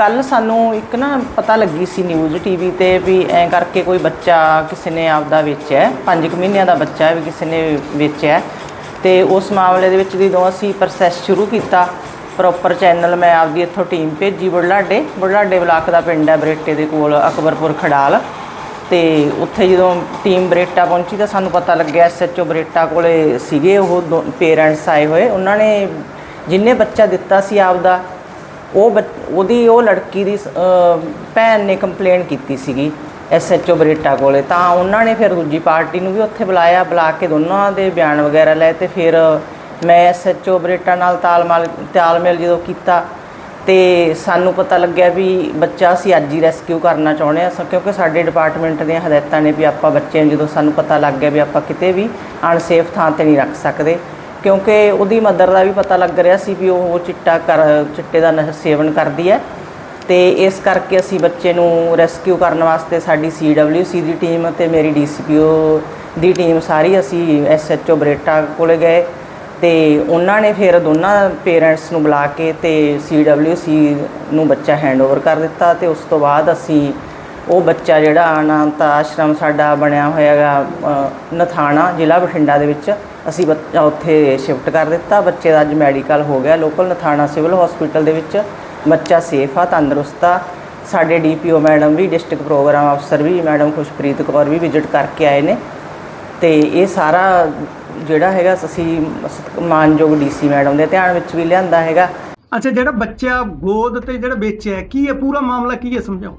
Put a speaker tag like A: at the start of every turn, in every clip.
A: ਕੱਲ ਸਾਨੂੰ ਇੱਕ ਨਾ ਪਤਾ ਲੱਗੀ ਸੀ ਨਿਊਜ਼ ਟੀਵੀ ਤੇ ਵੀ ਐਂ ਕਰਕੇ ਕੋਈ ਬੱਚਾ ਕਿਸੇ ਨੇ ਆਪਦਾ ਵੇਚਿਆ ਹੈ 5 ਮਹੀਨਿਆਂ ਦਾ ਬੱਚਾ ਵੀ ਕਿਸੇ ਨੇ ਵੇਚਿਆ ਹੈ। ਤੇ ਉਸ ਮਾਮਲੇ ਦੇ ਵਿੱਚ ਜਦੋਂ ਅਸੀਂ ਪ੍ਰੋਸੈਸ ਸ਼ੁਰੂ ਕੀਤਾ ਪ੍ਰੋਪਰ ਚੈਨਲ ਮੈਂ ਆਪਦੀ ਇੱਥੋਂ ਟੀਮ ਭੇਜੀ ਬੁਢਲਾਡੇ ਬੁਢਲਾਡੇ ਬਲਾਕ ਦਾ ਪਿੰਡ ਹੈ ਬਰੇਟੇ ਦੇ ਕੋਲ, ਅਕਬਰਪੁਰ ਖਡਾਲ ਤੇ ਉੱਥੇ ਜਦੋਂ ਟੀਮ ਬਰੇਟਾ ਪਹੁੰਚੀ ਤਾਂ ਸਾਨੂੰ ਪਤਾ ਲੱਗਿਆ ਐਸਐਚਓ ਬਰੇਟਾ ਕੋਲੇ ਸੀਗੇ ਉਹ ਪੇਰੈਂਟਸ ਆਏ ਹੋਏ ਉਹਨਾਂ ਨੇ ਜਿੰਨੇ ਬੱਚਾ ਦਿੱਤਾ ਸੀ ਆਪਦਾ ਉਹ ਬੱਚ- ਉਹਦੀ ਉਹ ਲੜਕੀ ਦੀ ਭੈਣ ਨੇ ਕੰਪਲੇਨ ਕੀਤੀ ਸੀਗੀ ਐਸਐਚਓ ਬਰੇਟਾ ਕੋਲੇ। ਤਾਂ ਉਹਨਾਂ ਨੇ ਫਿਰ ਦੂਜੀ ਪਾਰਟੀ ਨੂੰ ਵੀ ਉੱਥੇ ਬੁਲਾਇਆ, ਬੁਲਾ ਕੇ ਦੋਨਾਂ ਦੇ ਬਿਆਨ ਵਗੈਰਾ ਲਏ ਤੇ ਫਿਰ ਮੈਂ ਐਸਐਚਓ ਬਰੇਟਾ ਨਾਲ ਤਾਲਮਾਲ, ਤਾਲਮੇਲ ਜਦੋਂ ਕੀਤਾ ਤੇ ਸਾਨੂੰ ਪਤਾ ਲੱਗਿਆ ਵੀ ਬੱਚਾ ਅਸੀਂ ਅੱਜ ਹੀ ਰੈਸਕਿਊ ਕਰਨਾ ਚਾਹੁੰਦੇ ਹਾਂ। ਸ- ਕਿਉਂਕਿ ਸਾਡੇ ਡਿਪਾਰਟਮੈਂਟ ਦੀਆਂ ਹਦਾਇਤਾਂ ਨੇ ਵੀ ਆਪਾਂ ਬੱਚੇ ਨੂੰ ਜਦੋਂ ਸਾਨੂੰ ਪਤਾ ਲੱਗ ਗਿਆ ਵੀ ਆਪਾਂ ਕਿਤੇ ਵੀ ਅਨਸੇਫ ਥਾਂ ਤੇ ਨਹੀਂ ਰੱਖ ਸਕਦੇ। ਕਿਉਂਕਿ ਉਹਦੀ ਮਦਰ ਦਾ ਵੀ ਪਤਾ ਲੱਗ ਰਿਹਾ ਸੀ ਵੀ ਉਹ ਚਿੱਟਾ ਕਰ, ਚਿੱਟੇ ਦਾ ਨਸ਼ਾ ਸੇਵਨ ਕਰਦੀ ਹੈ। ਤੇ ਇਸ ਕਰਕੇ ਅਸੀਂ ਬੱਚੇ ਨੂੰ ਰੈਸਕਿਊ ਕਰਨ ਵਾਸਤੇ ਸਾਡੀ ਸੀਡਬਲਯੂਸੀ ਦੀ ਟੀਮ ਅਤੇ ਮੇਰੀ ਡੀਸੀਪੀਓ ਦੀ ਟੀਮ ਸਾਰੀ ਅਸੀਂ ਐਸਐਚਓ ਬਰੇਟਾ ਕੋਲੇ ਗਏ ਤੇ ਉਹਨਾਂ ਨੇ ਫਿਰ ਦੋਨਾਂ ਪੇਰੈਂਟਸ ਨੂੰ ਬੁਲਾ ਕੇ ਤੇ ਸੀਡਬਲਯੂਸੀ ਨੂੰ ਬੱਚਾ ਹੈਂਡਓਵਰ ਕਰ ਦਿੱਤਾ ਤੇ ਉਸ ਤੋਂ ਬਾਅਦ ਅਸੀਂ ਉਹ ਬੱਚਾ ਜਿਹੜਾ ਅਨਾਥ ਆਸ਼ਰਮ ਸਾਡਾ ਬਣਿਆ ਹੋਇਆ ਹੈਗਾ ਨਥਾਣਾ, ਜ਼ਿਲ੍ਹਾ ਬਠਿੰਡਾ ਦੇ ਵਿੱਚ, ਅਸੀਂ ਬੱਚਾ ਉੱਥੇ ਸ਼ਿਫਟ ਕਰ ਦਿੱਤਾ। ਬੱਚੇ ਦਾ ਅੱਜ ਮੈਡੀਕਲ ਹੋ ਗਿਆ ਲੋਕਲ ਨਥਾਣਾ ਸਿਵਲ ਹਸਪੀਟਲ ਦੇ ਵਿੱਚ। ਬੱਚਾ ਸੇਫ ਆ, ਤੰਦਰੁਸਤ ਆ। ਸਾਡੇ ਡੀਪੀਓ ਮੈਡਮ ਵੀ ਡਿਸਟ੍ਰਿਕਟ ਪ੍ਰੋਗਰਾਮ ਅਫਸਰ ਵੀ, ਮੈਡਮ ਖੁਸ਼ਪ੍ਰੀਤ ਕੌਰ ਵੀ ਵਿਜ਼ਿਟ ਕਰਕੇ ਆਏ ਨੇ। ਤੇ ਇਹ ਸਾਰਾ ਜਿਹੜਾ ਹੈਗਾ, ਅਸੀਂ ਸਤਿ- ਮਾਨਯੋਗ ਡੀਸੀ ਮੈਡਮ ਦੇ ਧਿਆਨ ਵਿੱਚ ਵੀ ਲਿਆਂਦਾ ਹੈਗਾ।
B: ਅੱਛਾ, ਜਿਹੜਾ ਬੱਚਾ ਗੋਦ ਤੇ ਜਿਹੜਾ ਵੇਚਿਆ, ਕੀ ਹੈ ਪੂਰਾ ਮਾਮਲਾ ਕੀ ਹੈ, ਸਮਝਾਓ?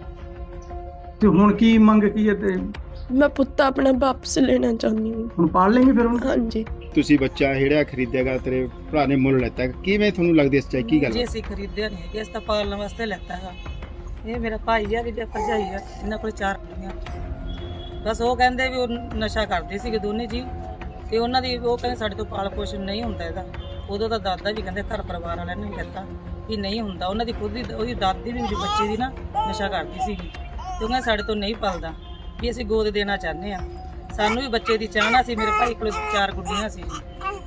B: ਤੇ ਹੁਣ ਕੀ ਮੰਗ ਕੀ ਹੈ ਤੇ?
C: ਮੈਂ ਪੁੱਤ ਆਪਣਾ ਵਾਪਸ ਲੈਣਾ ਚਾਹੁੰਦੀ ਹਾਂ।
B: ਹੁਣ ਪਾਲ ਲੈਂਗੇ ਫਿਰ ਉਹਨੂੰ?
C: ਹਾਂਜੀ।
D: ਤੁਸੀਂ ਬੱਚਾ ਜਿਹੜਾ ਖਰੀਦੇਗਾ ਤੇਰੇ ਭਰਾ ਨੇ ਮੁੱਲ ਲੈਤਾ। ਕਿਵੇਂ ਤੁਹਾਨੂੰ ਲੱਗਦੀ ਇਸ ਚਾਹੀ ਕੀ ਗੱਲ?
E: ਜੀ ਅਸੀਂ ਖਰੀਦਿਆ ਨਹੀਂ ਹੈਗਾ, ਇਸ ਤਾਂ ਪਾਲਣ ਵਾਸਤੇ ਲੈਤਾ ਹੈਗਾ। ਇਹ ਮੇਰਾ ਭਾਈ ਆ ਵੀ ਜੇ ਭਰਜਾਈ ਆ ਇਹਨਾਂ ਕੋਲ ਚਾਰ ਕੁੜੀਆਂ। ਬਸ ਉਹ ਕਹਿੰਦੇ ਵੀ ਉਹ ਨਸ਼ਾ ਕਰਦੇ ਸੀਗੇ ਦੋਨੇ ਜੀ। ਤੇ ਉਹਨਾਂ ਦੀ ਉਹ ਕਹਿੰਦੇ ਸਾਡੇ ਤੋਂ ਪਾਲ ਪੋਸ਼ਣ ਨਹੀਂ ਹੁੰਦਾ ਇਹਦਾ। ਉਦੋਂ ਤਾਂ ਦਾਦਾ ਵੀ ਕਹਿੰਦੇ ਘਰ ਪਰਿਵਾਰ ਵਾਲਿਆਂ ਨੇ ਵੀ ਕਹਿੰਦਾ ਵੀ ਨਹੀਂ ਹੁੰਦਾ। ਉਹਨਾਂ ਦੀ ਖੁਦ ਦੀ ਉਹਦੀ ਦਾਦੀ ਵੀ ਉਹਦੀ ਬੱਚੇ ਦੀ ਨਾ ਨਸ਼ਾ ਕਰਦੀ ਸੀਗੀ। ਕਹਿੰਦੇ ਸਾਡੇ ਤੋਂ ਨਹੀਂ ਪਲਦਾ ਵੀ ਅਸੀਂ ਗੋਦ ਦੇਣਾ ਚਾਹੁੰਦੇ ਆ ਸਾਨੂੰ ਵੀ ਬੱਚੇ ਦੀ ਚਾਹਨਾ ਸੀ ਮੇਰੇ ਭਾਈ ਕੋਲ ਚਾਰ ਗੁੱਡੀਆਂ ਸੀ।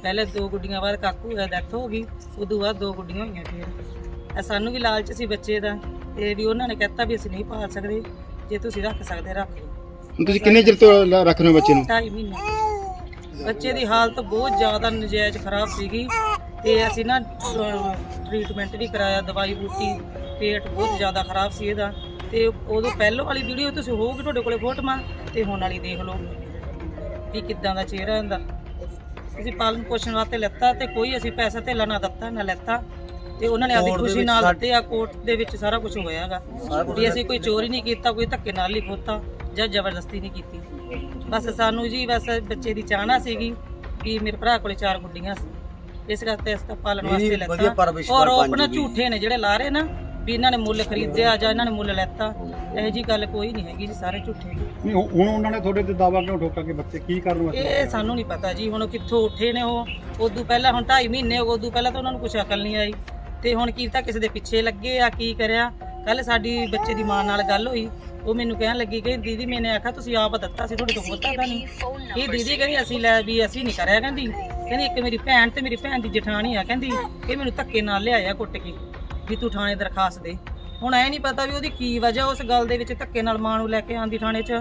E: ਪਹਿਲੇ ਦੋ ਗੁੱਡੀਆਂ ਬਾਅਦ ਕਾਕੂ ਦਾ ਡੈਥ ਹੋ ਗਈ ਉਦੋਂ ਬਾਅਦ ਦੋ ਗੁੱਡੀਆਂ ਹੋਈਆਂ ਫਿਰ। ਇਹ ਸਾਨੂੰ ਵੀ ਲਾਲਚ ਸੀ ਬੱਚੇ ਦਾ ਤੇ ਵੀ ਉਹਨਾਂ ਨੇ ਕਹਿਤਾ ਵੀ ਅਸੀਂ ਨਹੀਂ ਪਾਲ ਸਕਦੇ ਜੇ ਤੁਸੀਂ ਰੱਖ ਸਕਦੇ ਰੱਖ ਲਓ।
D: ਤੁਸੀਂ ਕਿੰਨੇ ਚਿਰ ਤੋਂ ਰੱਖ ਰਹੇ ਹੋ ਬੱਚੇ ਨੂੰ?
E: ਢਾਈ ਮਹੀਨੇ। ਬੱਚੇ ਦੀ ਹਾਲਤ ਬਹੁਤ ਜ਼ਿਆਦਾ ਨਜਾਇਜ਼ ਖਰਾਬ ਸੀਗੀ ਤੇ ਅਸੀਂ ਨਾ ਟ੍ਰੀਟਮੈਂਟ ਵੀ ਕਰਾਇਆ ਦਵਾਈ ਬੂਟੀ ਪੇਟ ਬਹੁਤ ਜ਼ਿਆਦਾ ਖਰਾਬ ਸੀ ਇਹਦਾ। ਤੇ ਉਦੋਂ ਪਹਿਲੋਂ ਵਾਲੀ ਵੀਡੀਓ ਤੁਸੀਂ ਹੋਊਗੀ ਤੁਹਾਡੇ ਕੋਲੇ ਫੋਟੋਆਂ ਤੇ ਹੁਣ ਵਾਲੀ ਦੇਖ ਲਓ ਵੀ ਕਿੱਦਾਂ ਦਾ ਚਿਹਰਾ ਇਹਦਾ ਅਸੀਂ ਪਾਲਣ ਪੋਸ਼ਣ ਵਾਸਤੇ ਲੈਤਾ ਤੇ ਕੋਈ ਅਸੀਂ ਪੈਸਾ ਧੇਲਾ ਨਾ ਦਿੱਤਾ ਨਾ ਲੈਤਾ। ਤੇ ਉਹਨਾਂ ਨੇ ਆਪਦੀ ਖੁਸ਼ੀ ਨਾਲ ਦਿੱਤੇ ਆ ਕੋਰਟ ਦੇ ਵਿੱਚ ਸਾਰਾ ਕੁਝ ਹੋਇਆਗਾ। ਵੀ ਅਸੀਂ ਕੋਈ ਚੋਰੀ ਨਹੀਂ ਕੀਤਾ ਕੋਈ ਧੱਕੇ ਨਾਲ ਨਹੀਂ ਖੋਤਾ ਜਾਂ ਜ਼ਬਰਦਸਤੀ ਨਹੀਂ ਕੀਤੀ। ਬਸ ਸਾਨੂੰ ਜੀ ਬਸ ਬੱਚੇ ਦੀ ਚਾਹਨਾ ਸੀਗੀ ਕਿ ਮੇਰੇ ਭਰਾ ਕੋਲੇ ਚਾਰ ਗੁੱਡੀਆਂ ਸੀ। ਇਸ ਕਰਕੇ ਇਸ ਦਾ ਪਾਲਣ ਵਾਸਤੇ ਲੈਤਾ। ਔਰ ਉਹ ਆਪਣਾ ਝੂਠੇ ਨੇ ਜਿਹੜੇ ਲਾ ਰਹੇ ਨਾ ਵੀ ਇਹਨਾਂ ਨੇ ਮੁੱਲ ਖਰੀਦਿਆ ਜਾਂ ਇਹਨਾਂ ਨੇ ਮੁੱਲ ਲੈਤਾ ਇਹੋ ਜੀ ਗੱਲ ਕੋਈ ਨਹੀਂ ਹੈਗੀ ਜੀ ਸਾਰੇ ਝੂਠੇ ਨੇ।
D: ਨਹੀਂ ਹੁਣ ਹੁਣ ਉਹਨਾਂ ਨੇ ਤੁਹਾਡੇ ਤੇ ਦਾਵਾ ਕਿਉਂ ਠੋਕਾ ਕਿ ਬੱਚੇ ਕੀ ਕਰਨ ਵਾਸਤੇ
E: ਇਹ ਸਾਨੂੰ ਨਹੀਂ ਪਤਾ ਜੀ ਹੁਣ ਉਹ ਕਿੱਥੋਂ ਉੱਠੇ ਨੇ ਉਹ। ਉਦੋਂ ਪਹਿਲਾਂ ਹੁਣ 2.5 ਮਹੀਨੇ ਹੋ ਗਏ ਉਦੋਂ ਪਹਿਲਾਂ ਤਾਂ ਉਹਨਾਂ ਨੂੰ ਕੁਛ ਅਕਲ ਨਹੀਂ ਆਈ। ਤੇ ਹੁਣ ਕੀ ਤਾਂ ਕਿਸੇ ਦੇ ਪਿੱਛੇ ਲੱਗੇ ਆ ਕੀ ਕਰਿਆ। ਕੱਲ ਸਾਡੀ ਬੱਚੇ ਦੀ ਮਾਂ ਨਾਲ ਗੱਲ ਹੋਈ। ਉਹ ਮੈਨੂੰ ਕਹਿਣ ਲੱਗੀ ਕਿ ਦੀਦੀ ਮੈਨੇ ਆਖਿਆ ਤੁਸੀਂ ਆਪ ਦਿੱਤਾ ਸੀ ਤੁਹਾਡੇ ਤੋਂ ਬੋਤਾ ਤਾਂ ਨਹੀਂ। ਇਹ ਦੀਦੀ ਕਹਿੰਦੀ ਅਸੀਂ ਲੈ ਵੀ ਅਸੀਂ ਨਹੀਂ ਕਰਿਆ ਕਹਿੰਦੀ। ਕਹਿੰਦੀ ਇੱਕ ਮੇਰੀ ਭੈਣ ਤੇ ਮੇਰੀ ਭੈਣ ਦੀ ਜਠਾਣੀ ਆ ਕਹਿੰਦੀ। ਇਹ ਮੈਨੂੰ ਧੱਕੇ ਨਾਲ ਲਿਆਇਆ ਕੁੱਟ ਕੇ। ਵੀ ਤੂੰ ਥਾਣੇ ਦਰਖਾਸਤ ਦੇ। ਹੁਣ ਐ ਨਹੀਂ ਪਤਾ ਵੀ ਉਹਦੀ ਕੀ ਵਜ੍ਹਾ ਉਸ ਗੱਲ ਦੇ ਵਿੱਚ ਧੱਕੇ ਨਾਲ ਮਾਂ ਨੂੰ ਲੈ ਕੇ ਆਂਦੀ ਥਾਣੇ 'ਚ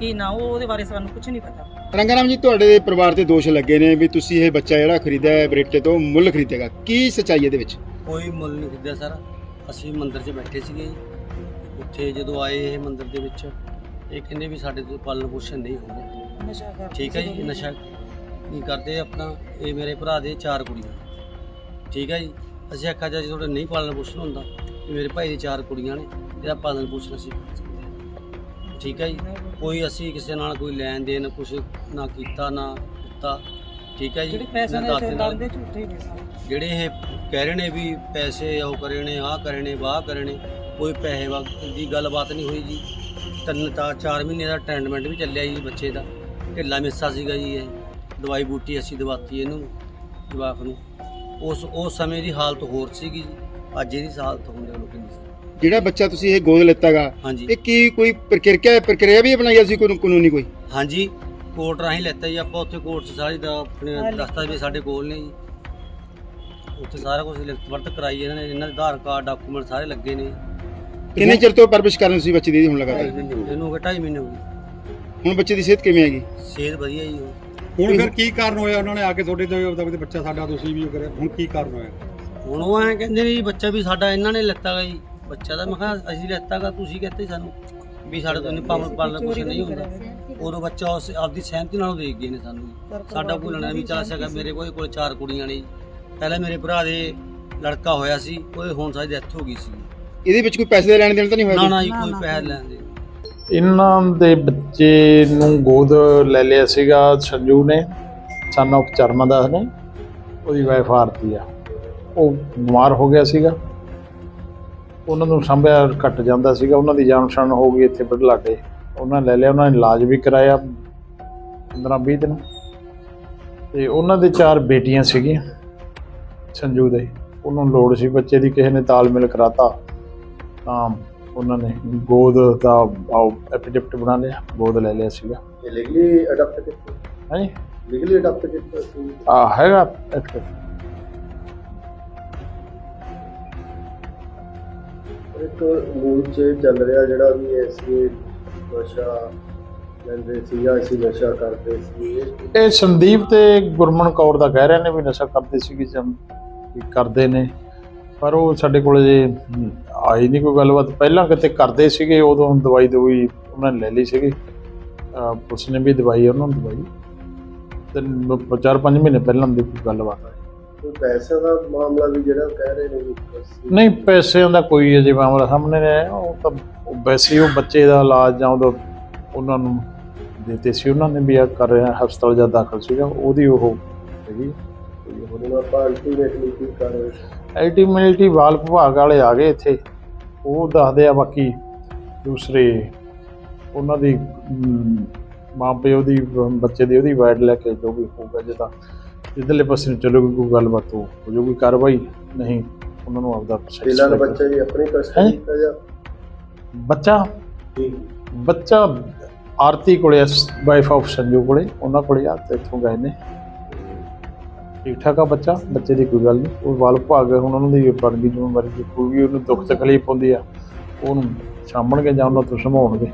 E: ਕੀ ਨਾ ਉਹ ਉਹਦੇ ਬਾਰੇ ਸਾਨੂੰ ਕੁਝ ਨਹੀਂ ਪਤਾ।
D: ਰੰਗਾਰਾਮ ਜੀ ਤੁਹਾਡੇ ਪਰਿਵਾਰ ਤੇ ਦੋਸ਼ ਲੱਗੇ ਨੇ ਵੀ ਤੁਸੀਂ ਇਹ ਬੱਚਾ ਜਿਹੜਾ ਖਰੀਦਿਆ ਹੈ ਬਰੇਟੇ ਤੋਂ ਮੁੱਲ ਖਰੀਦੇਗਾ। ਕੀ ਸੱਚਾਈ ਇਹਦੇ ਵਿੱਚ?
F: ਕੋਈ ਮੁੱਲ ਨਹੀਂ ਖਰੀਦਿਆ ਸਰ। ਅਸੀਂ ਮੰਦਿਰ 'ਚ ਬੈਠੇ ਸੀਗੇ। ਉੱਥੇ ਜਦੋਂ ਆਏ ਇਹ ਮੰਦਿਰ ਦੇ ਵਿੱਚ ਇਹ ਕਹਿੰਦੇ ਵੀ ਸਾਡੇ ਤੋਂ ਪਾਲਣ ਪੋਸ਼ਣ ਨਹੀਂ ਹੁੰਦਾ।
E: ਨਸ਼ਾ ਕਰ
F: ਠੀਕ ਹੈ ਜੀ ਨਸ਼ਾ ਨਹੀਂ ਕਰਦੇ ਆਪਣਾ। ਇਹ ਮੇਰੇ ਭਰਾ ਦੇ ਚਾਰ ਕੁੜੀਆਂ। ਠੀਕ ਹੈ ਜੀ। ਅਸੀਂ ਆਖਿਆ ਜੀ ਤੁਹਾਡੇ ਨਹੀਂ ਪਾਲਣ ਪੋਸ਼ਣ ਹੁੰਦਾ ਮੇਰੇ ਭਾਈ ਦੀ ਚਾਰ ਕੁੜੀਆਂ ਨੇ ਇਹਦਾ ਪਾਲਣ ਪੋਸ਼ਣ ਅਸੀਂ ਕਰ ਸਕਦੇ ਹਾਂ। ਠੀਕ ਹੈ ਜੀ? ਕੋਈ ਅਸੀਂ ਕਿਸੇ ਨਾਲ ਕੋਈ ਲੈਣ ਦੇਣ ਕੁਛ ਨਾ ਕੀਤਾ ਨਾ ਦਿੱਤਾ। ਠੀਕ ਹੈ ਜੀ?
E: ਜਿਹੜੇ ਪੈਸੇ
F: ਨਾ
E: ਨੇ
F: ਦਾਤੇ
E: ਤੇ
F: ਨਾਲ
E: ਲਾਉਂਦੇ ਝੂਠੇ ਨੇ ਸਾਰੇ।
F: ਜਿਹੜੇ ਇਹ ਕਹਿ ਰਹੇ ਨੇ ਵੀ ਪੈਸੇ ਉਹ ਕਰੇ ਨੇ ਆਹ ਕਰੇ ਨੇ ਵਾਹ ਕਰੇ ਨੇ ਕੋਈ ਪੈਸੇ ਦੀ ਗੱਲਬਾਤ ਨਹੀਂ ਹੋਈ ਜੀ। ਤਿੰਨ ਤਾਂ 4 ਮਹੀਨੇ ਦਾ ਟ੍ਰੀਟਮੈਂਟ ਵੀ ਚੱਲਿਆ ਜੀ ਬੱਚੇ ਦਾ। ਢਿੱਲਾ ਮਿੱਸਾ ਸੀਗਾ ਜੀ ਇਹ। ਦਵਾਈ ਬੂਟੀ ਅਸੀਂ ਦਵਾਤੀ ਇਹਨੂੰ ਜਵਾਕ ਨੂੰ। ਉਸ ਉਸ ਸਮੇਂ ਦੀ ਹਾਲਤ ਹੋਰ ਸੀਗੀ ਜੀ। ਅੱਜ ਇਹਦੀ ਹਾਲਤ ਹੁੰਦੇ ਲੋਕ ਨਹੀਂ ਸੀ।
D: ਜਿਹੜਾ ਬੱਚਾ ਤੁਸੀਂ ਇਹ ਗੋਦ ਲਿੱਤਾਗਾ
F: ਹਾਂਜੀ।
D: ਇਹ ਕੀ ਕੋਈ ਪ੍ਰਕਿਰਿਆ ਪ੍ਰਕਿਰਿਆ ਵੀ ਬਣਾਈ ਸੀ ਕੋਈ ਕਾਨੂੰਨੀ ਕੋਈ?
F: ਹਾਂਜੀ ਕੋਰਟ ਰਾਹੀਂ ਲੈਤਾ ਜੀ। ਆਪਾਂ ਉੱਥੇ ਕੋਰਟ 'ਚ ਸਾਰੀ ਦਾ ਆਪਣੇ ਦਸਤਾਵੇਜ਼ ਸਾਡੇ ਕੋਲ ਨੇ ਜੀ। ਉੱਥੇ ਸਾਰਾ ਕੁਝ ਲਿਖਤ ਵਰਤ ਕਰਾਈ ਇਹਨਾਂ ਨੇ। ਇਹਨਾਂ ਦੇ ਆਧਾਰ ਕਾਰਡ ਡਾਕੂਮੈਂਟ ਸਾਰੇ ਲੱਗੇ ਨੇ।
D: ਕਿੰਨੇ ਚਿਰ ਤੋਂ ਪਰਵਿਸ਼ ਕਰਨ ਸੀ ਬੱਚੇ ਦੀ ਹੁਣ ਲਗਾਤਾਰ?
F: ਇਹਨੂੰ ਹੋ ਗਏ ਢਾਈ ਮਹੀਨੇ ਹੋ ਗਏ।
D: ਹੁਣ ਬੱਚੇ ਦੀ ਸਿਹਤ ਕਿਵੇਂ ਹੈਗੀ?
F: ਸਿਹਤ ਵਧੀਆ ਜੀ। ਉਹ
G: ਹੁਣ ਫਿਰ ਕੀ ਕਾਰਨ ਹੋਇਆ? ਉਹਨਾਂ ਨੇ ਆ ਕੇ ਤੁਹਾਡੇ ਤੋਂ ਉਹਦਾ ਬੱਚਾ ਸਾਡਾ ਤੁਸੀਂ ਵੀ ਉਹ ਕਰਿਆ। ਹੁਣ ਕੀ ਕਾਰਨ ਹੋਇਆ?
F: ਹੁਣ ਉਹ ਐਂ ਕਹਿੰਦੇ ਨੇ ਜੀ ਬੱਚਾ ਵੀ ਸਾਡਾ ਇਹਨਾਂ ਨੇ ਲੈਤਾ ਗਾ ਜੀ। ਬੱਚਾ ਤਾਂ ਮੈਂ ਕਿਹਾ ਅਸੀਂ ਲੈਤਾ ਗਾ ਤੁਸੀਂ ਕਹਤੇ ਸਾਨੂੰ ਵੀ ਸਾਡੇ ਤੋਂ ਨਹੀਂ ਪਾਲਣ ਪਾਲਣ ਕੁਛ ਨਹੀਂ ਹੁੰਦਾ। ਉਦੋਂ ਬੱਚਾ ਉਸ ਆਪਦੀ ਸਹਿਮਤੀ ਨਾਲ ਦੇ ਗਏ ਨੇ ਸਾਨੂੰ। ਸਾਡਾ ਕੋਈ ਲੈਣਾ ਵੀ ਚੱਲ ਸਕਾ ਮੇਰੇ ਕੋਲ ਕੋਲ ਚਾਰ ਕੁੜੀਆਂ ਨੇ ਜੀ। ਪਹਿਲਾਂ ਮੇਰੇ ਭਰਾ ਦੇ ਲੜਕਾ ਹੋਇਆ ਸੀ ਉਹਦੇ ਹੁਣ ਸਾਡੀ ਡੈਥ ਹੋ ਗਈ ਸੀ
D: ਇਹਦੇ ਵਿੱਚ ਕੋਈ ਪੈਸੇ ਦਾ ਲੈਣ ਦੇਣ ਤਾਂ ਨਹੀਂ ਹੋਇਆ
F: ਨਾ? ਨਾ ਜੀ ਕੋਈ ਪੈਸਾ ਲੈਣ ਦੇ
H: ਇਹਨਾਂ ਦੇ ਬੱਚੇ ਨੂੰ ਗੋਦ ਲੈ ਲਿਆ ਸੀਗਾ ਸੰਜੂ ਨੇ ਸਨ ਆਫ ਚਰਮਦਾਸ ਨੇ, ਉਹਦੀ ਵਾਈਫ ਆਰਤੀ ਆ। ਉਹ ਬਿਮਾਰ ਹੋ ਗਿਆ ਸੀਗਾ। ਉਹਨਾਂ ਨੂੰ ਸੰਭਿਆ ਘਟ ਜਾਂਦਾ ਸੀਗਾ। ਉਹਨਾਂ ਦੀ ਜਾਨ ਛਣ ਹੋ ਗਈ ਇੱਥੇ ਬਦਲਾਡੇ ਉਹਨਾਂ ਲੈ ਲਿਆ, ਉਹਨਾਂ ਨੇ ਇਲਾਜ ਵੀ ਕਰਾਇਆ 15 20 ਦਿਨ। ਤੇ ਉਹਨਾਂ ਦੇ ਚਾਰ ਬੇਟੀਆਂ ਸੀਗੀਆਂ ਸੰਜੂ ਦੇ। ਉਹਨਾਂ ਨੂੰ ਲੋੜ ਸੀ ਬੱਚੇ ਦੀ, ਕਿਸੇ ਨੇ ਤਾਲਮੇਲ ਕਰਾਤਾ ਤਾਂ ਉਹਨਾਂ ਨੇ ਗੋਦ ਦਾ ਐਪੀਡਿਪਟ ਬਣਾ ਲਿਆ ਗੋਦ ਲੈ ਲਿਆ ਸੀਗਾ।
I: ਲੀਗਲੀ ਅਡਾਪਟ ਕੀਤਾ?
H: ਹਾਂਜੀ।
I: ਲੀਗਲੀ ਅਡਾਪਟ ਕੀਤਾ ਸੀ?
H: ਆ ਹੈਗਾ ਐਪੀਡਿਪਟ
I: ਇੱਕ ਮੂਲ ਚ ਚੱਲ ਰਿਹਾ ਜਿਹੜਾ ਵੀ ਐਸੀ ਨਸ਼ਾ ਲੈਂਦੇ ਸੀ ਜਾਂ ਅਸੀਂ ਨਸ਼ਾ ਕਰਦੇ ਸੀ ਇਹ
H: ਇਹ ਸੰਦੀਪ ਤੇ ਗੁਰਮਨ ਕੌਰ ਦਾ ਕਹਿ ਰਹੇ ਨੇ ਵੀ ਨਸ਼ਾ ਕਰਦੇ ਵੀ ਕਰਦੇ ਨੇ। ਪਰ ਉਹ ਸਾਡੇ ਕੋਲ ਜੇ ਆਈ ਨਹੀਂ ਕੋਈ ਗੱਲਬਾਤ। ਪਹਿਲਾਂ ਕਿਤੇ ਕਰਦੇ ਸੀਗੇ ਉਦੋਂ ਦਵਾਈ ਦਵਾਈ ਉਹਨਾਂ ਨੇ ਲੈ ਲਈ ਸੀਗੀ। ਪੁਲਿਸ ਨੇ ਵੀ ਦਵਾਈ ਉਹਨਾਂ ਨੂੰ ਦਵਾਈ। ਤੇ ਚਾਰ ਪੰਜ ਮਹੀਨੇ ਪਹਿਲਾਂ ਦੀ ਕੋਈ ਗੱਲਬਾਤ ਆਈ।
I: ਕੋਈ ਪੈਸੇ ਦਾ ਮਾਮਲਾ ਵੀ ਜਿਹੜਾ ਕਹਿ ਰਹੇ ਨੇ।
H: ਨਹੀਂ ਪੈਸਿਆਂ ਦਾ ਕੋਈ ਅਜੇ ਮਾਮਲਾ ਸਾਹਮਣੇ ਨਹੀਂ ਆਇਆ। ਉਹ ਤਾਂ ਵੈਸੇ ਉਹ ਬੱਚੇ ਦਾ ਇਲਾਜ ਜਾਂ ਉਹਦਾ ਉਹਨਾਂ ਨੂੰ ਦਿੱਤੇ ਸੀ। ਉਹਨਾਂ ਨੇ ਵੀ ਆ ਕਰ ਰਿਹਾ ਹਸਪਤਾਲ ਜਾਂ ਦਾਖਲ ਸੀਗਾ। ਉਹਦੀ ਉਹ ਹੈਗੀ। ਕੋਈ ਉਹ
I: ਹੁਣ ਆਪਾਂ ਅਲਟੀਮੇਟਲੀ ਕੀ ਕਰ ਰਹੇ?
H: ਅਲਟੀਮੇਟਲੀ ਬਾਲ ਵਿਭਾਗ ਵਾਲੇ ਆ ਗਏ ਇੱਥੇ। ਉਹ ਦੱਸਦੇ ਆ ਬਾਕੀ ਦੂਸਰੇ ਉਹਨਾਂ ਦੀ ਮਾਂ ਪਿਓ ਦੀ ਬੱਚੇ ਦੀ ਉਹਦੀ ਵਾਈਡ ਲੈ ਕੇ ਜੋ ਵੀ ਹੋਊਗਾ ਜੇ ਤਾਂ ਇਧਰਲੇ ਪਾਸੇ ਨੂੰ ਚਲੋਗੇ ਕੋਈ ਗੱਲਬਾਤ ਹੋ ਜਾਊਗੀ ਕਾਰਵਾਈ ਨਹੀਂ ਉਹਨਾਂ ਨੂੰ ਆਪਦਾ process
I: ਫਿਲਹਾਲ
H: ਲੈ ਕੇ-
I: ਬੱਚਾ ਜੀ ਆਪਣੀ? ਕਸਟਡੀ ਜਾਂ।
H: ਬੱਚਾ? ਬੱਚਾ ਆਰਤੀ ਕੋਲੇ ਵਾਈਫ ਆਫ ਸੰਜੂ ਕੋਲੇ ਉਹਨਾਂ ਕੋਲੇ ਆ ਤੇ ਇੱਥੋਂ ਗਏ ਨੇ। ਠੀਕ ਠਾਕ ਆ ਬੱਚਾ? ਬੱਚੇ ਦੀ ਕੋਈ ਗੱਲ ਨਹੀਂ ਉਹ ਵਾਲ ਭਾਗ ਹੁਣ ਉਹਨਾਂ ਦੀ ਬਣ ਗਈ ਜ਼ਿੰਮੇਵਾਰੀ ਕੋਈ ਵੀ ਉਹਨੂੰ ਦੁੱਖ ਤਕਲੀਫ ਹੁੰਦੀ ਆ, ਉਹਨੂੰ ਸਾਂਭਣਗੇ ਜਾਂ ਉਹਨਾਂ ਤੋਂ ਸੰਭਾਉਣਗੇ